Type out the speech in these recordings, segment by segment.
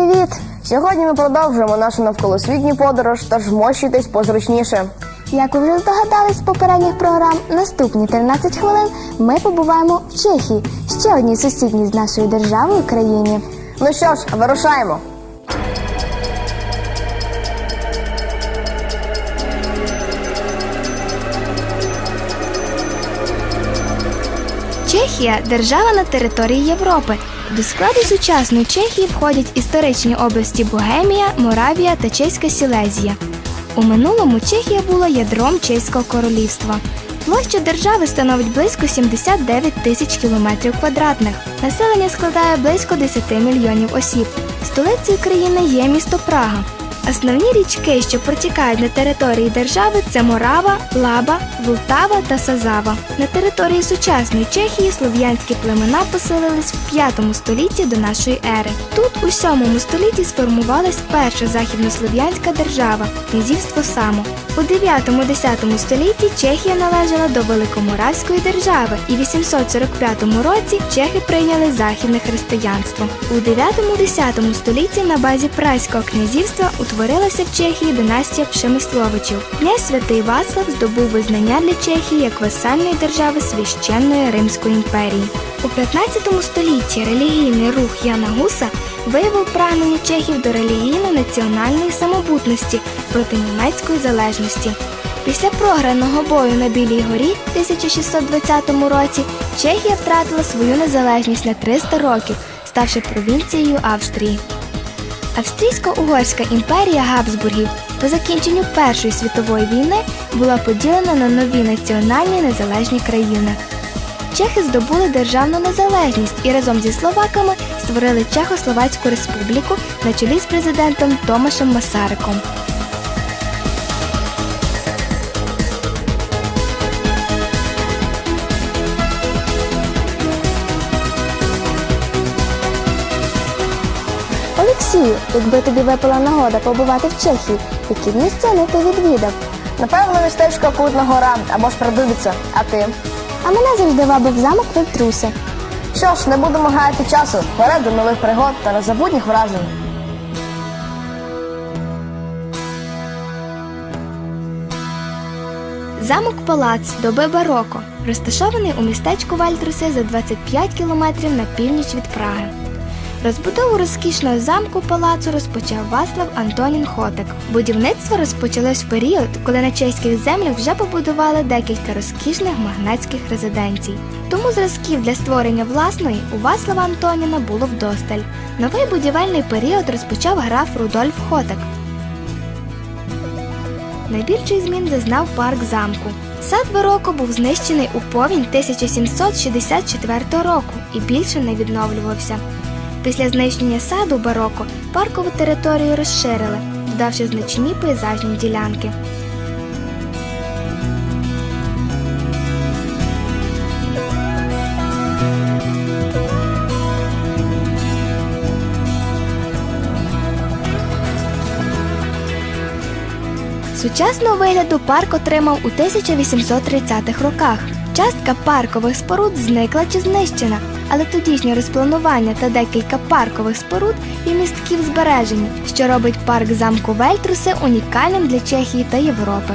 Привіт! Сьогодні ми продовжуємо нашу навколосвітню подорож, тож вмощуйтесь позручніше. Як ви вже здогадались з попередніх програм, наступні 13 хвилин ми побуваємо в Чехії, ще одній сусідній з нашою державою країні. Ну що ж, вирушаємо. Чехія держава на території Європи. До складу сучасної Чехії входять історичні області Богемія, Моравія та Чеська Сілезія. У минулому Чехія була ядром Чеського королівства. Площа держави становить близько 79 тисяч кілометрів квадратних. Населення складає близько 10 мільйонів осіб. Столицею країни є місто Прага. Основні річки, що протікають на території держави, це Морава, Лаба, Волтава та Сазава. На території сучасної Чехії слов'янські племена поселились в 5 столітті до нашої ери. Тут у 7 столітті сформувалась перша західнослов'янська держава князівство Само. У 9-10 столітті Чехія належала до Великоморавської держави, і в 845 році чехи прийняли західне християнство. У 9-10 столітті на базі Празького князівства утворилася в Чехії династія Пшемисловичів. Князь Святий Вацлав здобув визнання для Чехії як васальної держави священної Римської імперії. У 15 столітті релігійний рух Яна Гуса виявив прагнення чехів до релігійно-національної самобутності проти німецької залежності. Після програного бою на Білій горі в 1620 році Чехія втратила свою незалежність на 300 років, ставши провінцією Австрії. Австрійсько-Угорська імперія Габсбургів по закінченню Першої світової війни була поділена на нові національні незалежні країни. Чехи здобули державну незалежність і разом зі словаками створили Чехословацьку республіку на чолі з президентом Томашем Масариком. Олексію, якби тобі випала нагода побувати в Чехії, які б місцини ти відвідав? Напевно, містечко Кутна гора або ж Придубіця. А ти? А мене завжди вабив замок Вельтруси. Що ж, не будемо гаяти часу. Вперед до нових пригод та незабутніх вражень. Замок Палац доби бароко, розташований у містечку Вальтруси за 25 кілометрів на північ від Праги. Розбудову розкішного замку палацу розпочав Васлав Антонін Хотик. Будівництво розпочалось в період, коли на чеських землях вже побудували декілька розкішних магнатських резиденцій. Тому зразків для створення власної у Васлава Антоніна було вдосталь. Новий будівельний період розпочав граф Рудольф Хотик. Найбільший змін зазнав парк замку. Сад бароко був знищений у повінь 1764 року і більше не відновлювався. Після знищення саду бароко паркову територію розширили, додавши значні пейзажні ділянки. Сучасного вигляду парк отримав у 1830-х роках. Частка паркових споруд зникла чи знищена, але тодішнє розпланування та декілька паркових споруд і містків збережені, що робить парк замку Вельтруси унікальним для Чехії та Європи.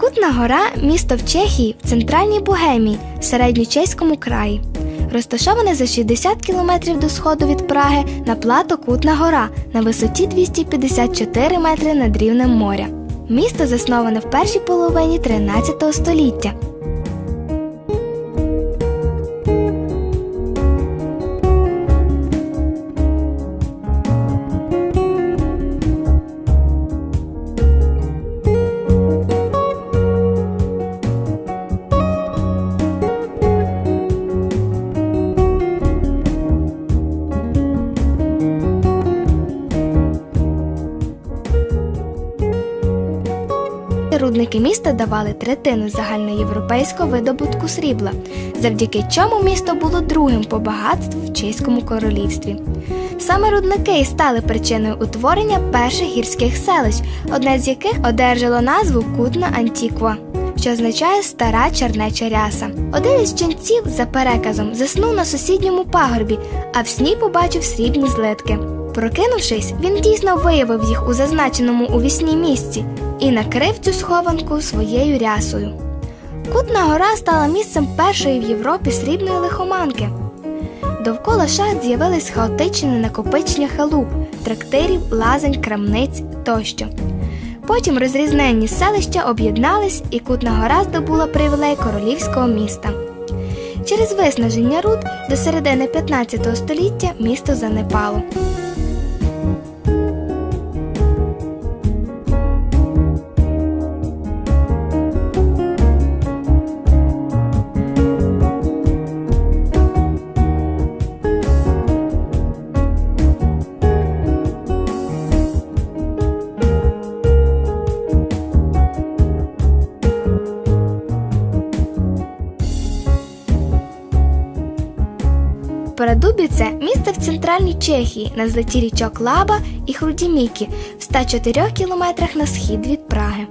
Кутна гора місто в Чехії в центральній Богемії, середньочеському краї. Розташоване за 60 кілометрів до сходу від Праги на плато Кутна гора на висоті 254 метри над рівнем моря. Місто засноване в першій половині 13 століття. Рудники міста давали третину загальноєвропейського видобутку срібла, завдяки чому місто було другим по багатству в Чеському королівстві. Саме рудники і стали причиною утворення перших гірських селищ, одне з яких одержало назву Кутна Антіква, що означає стара чернеча ряса. Один із ченців, за переказом, заснув на сусідньому пагорбі, а в сні побачив срібні злитки. Прокинувшись, він дійсно виявив їх у зазначеному у вісні місці і накрив цю схованку своєю рясою. Кутна гора стала місцем першої в Європі срібної лихоманки. Довкола шахт з'явились хаотичні накопичення халуп, трактирів, лазень, крамниць тощо. Потім розрізненні селища об'єднались, і Кутна гора здобула привілей королівського міста. Через виснаження руд до середини 15 століття місто занепало. Місто в центральній Чехії на злеті річок Лаба і Хрудімікі в 104 кілометрах на схід від Праги.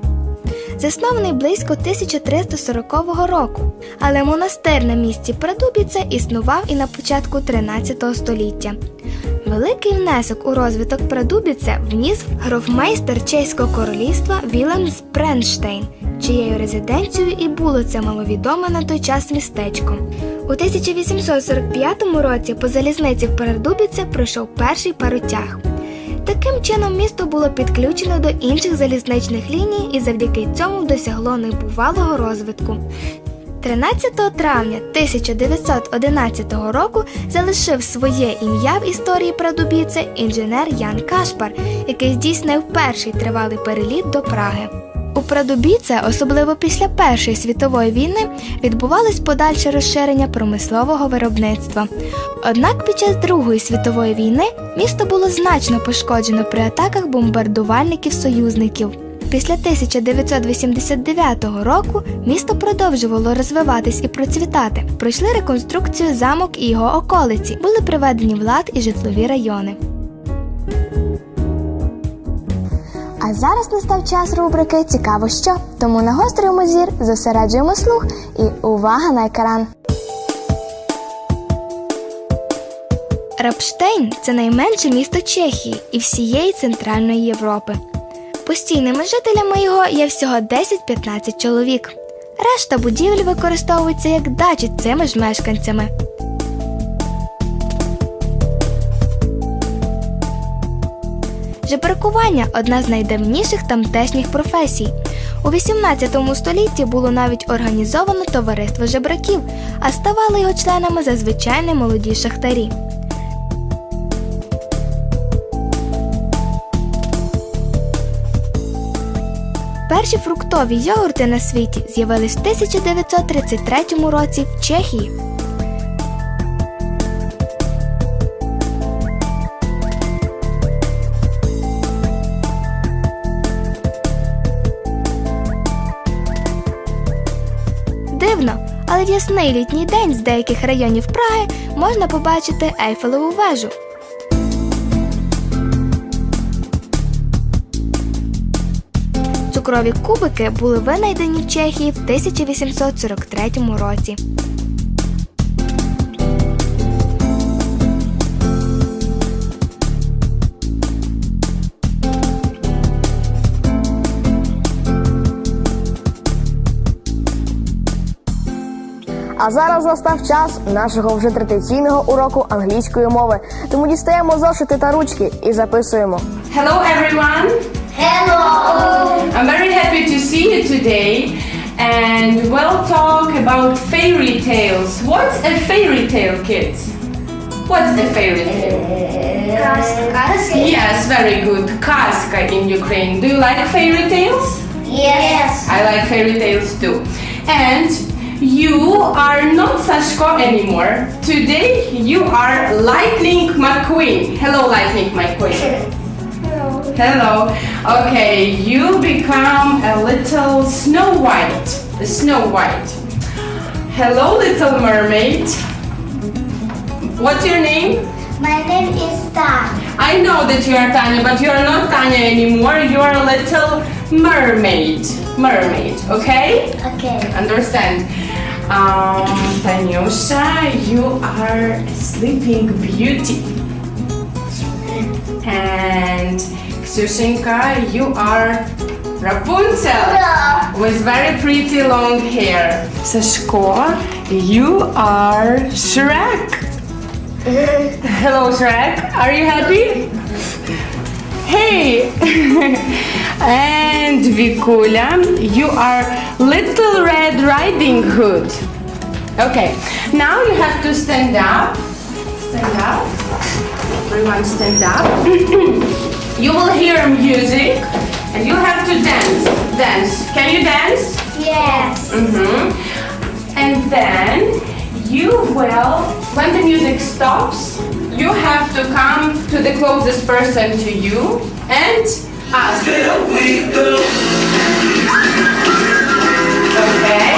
Заснований близько 1340 року, але монастир на місці Передубіце існував і на початку 13 століття. Великий внесок у розвиток Передубіце вніс грофмейстер Чеського королівства Вілем з Бренштейн, чиєю резиденцією і було це маловідоме на той час містечко. У 1845 році по залізниці в Передубіце пройшов перший паротяг. Таким чином місто було підключено до інших залізничних ліній і завдяки цьому досягло небувалого розвитку. 13 травня 1911 року залишив своє ім'я в історії Прадубіце інженер Ян Кашпар, який здійснив перший тривалий переліт до Праги. У Прадубіце, особливо після Першої світової війни, відбувалось подальше розширення промислового виробництва. Однак під час Другої світової війни місто було значно пошкоджено при атаках бомбардувальників союзників. Після 1989 року місто продовжувало розвиватись і процвітати. Пройшли реконструкцію замок і його околиці, були приведені в лад і житлові райони. А зараз настав час рубрики Цікаво що. Тому нагострюємо зір, зосереджуємо слух і увага на екран. Рапштейн це найменше місто Чехії і всієї Центральної Європи. Постійними жителями його є всього 10-15 чоловік. Решта будівель використовується як дачі цими ж мешканцями. Жебракування одна з найдавніших тамтешніх професій. У 18 столітті було навіть організовано товариство жебраків, а ставали його членами зазвичай молоді шахтарі. Перші фруктові йогурти на світі з'явились в 1933 році в Чехії. Ясний літній день з деяких районів Праги можна побачити Ейфелеву вежу. Цукрові кубики були винайдені в Чехії в 1843 році. А зараз настав час нашого вже традиційного уроку англійської мови. Тому дістаємо зошити та ручки і записуємо. Hello, everyone. Hello. I'm very happy to see you today, and we'll talk about fairy tales. What's a fairy tale, kids? What's a fairy tale? Yes, very good. Kaska in Ukraine. Do you like fairy tales? Yes. I like fairy tales too. And you are not Sashko anymore. Today you are Lightning McQueen. Hello, Lightning McQueen. Hello. Okay, you become a little Snow White. The Snow White. Hello, little mermaid. What's your name? My name is Tanya. I know that you are Tanya, but you are not Tanya anymore. You are a little mermaid. Mermaid, okay? Okay. Understand? Um, Tanyusha, you are a sleeping beauty. And Ksushinka, you are Rapunzel with very pretty long hair. Sashko, you are Shrek. Hello, Shrek. Are you happy? Hey! and Vikula, you are Little Red Riding Hood. Okay, now you have to stand up. Stand up. Everyone stand up. you will hear music and you have to dance. Dance. Can you dance? Yes. hmm And then you will, when the music stops, you have to come to the closest person to you and ask. Okay.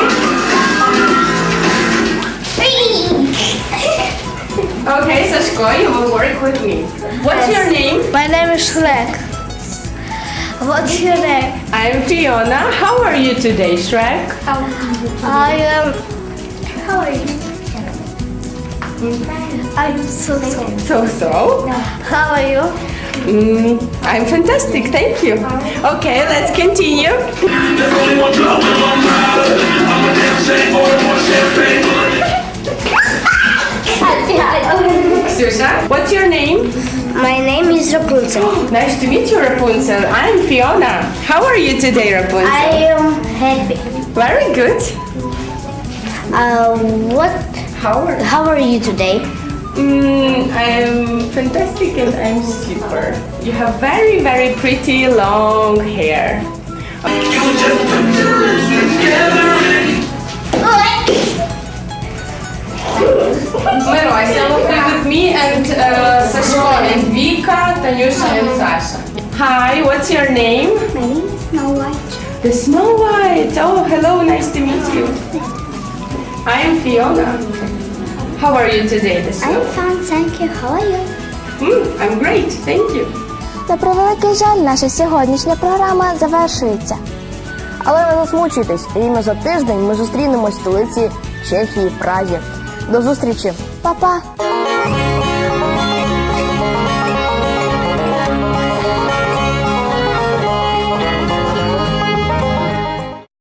Okay, Sashko, you will work with me. What's your name? My name is Shrek. What's your name? I'm Fiona. How are you today, Shrek? I am. How are you? Hmm? I'm so so. So so. How are you? Mm, I'm fantastic, thank you. Okay, let's continue. There's only one drop in my mouth. I'm a damn shame, order more champagne. Ksyusha, what's your name? My name is Rapunzel. Nice to meet you, Rapunzel. I'm Fiona. How are you today, Rapunzel? I am happy. Very good. Uh, what? How are How are you today? Mm, I'm fantastic and I'm super. You have very, very pretty long hair. You just put your lips together and Miroy, you will play with me and uh, Sashko and Vika, Tanyusha and Sasha. Hi, what's your name? My name is Snow White. The Snow White. Oh, hello, nice to meet you. I am Fiona. How are you today, the I'm fine, thank you. How are you? Mm, I'm great, thank you. На превеликий жаль, наша сьогоднішня програма завершується. Але не засмучуйтесь, рівно за тиждень ми зустрінемось в столиці Чехії, Празі. До зустрічі! Па-па!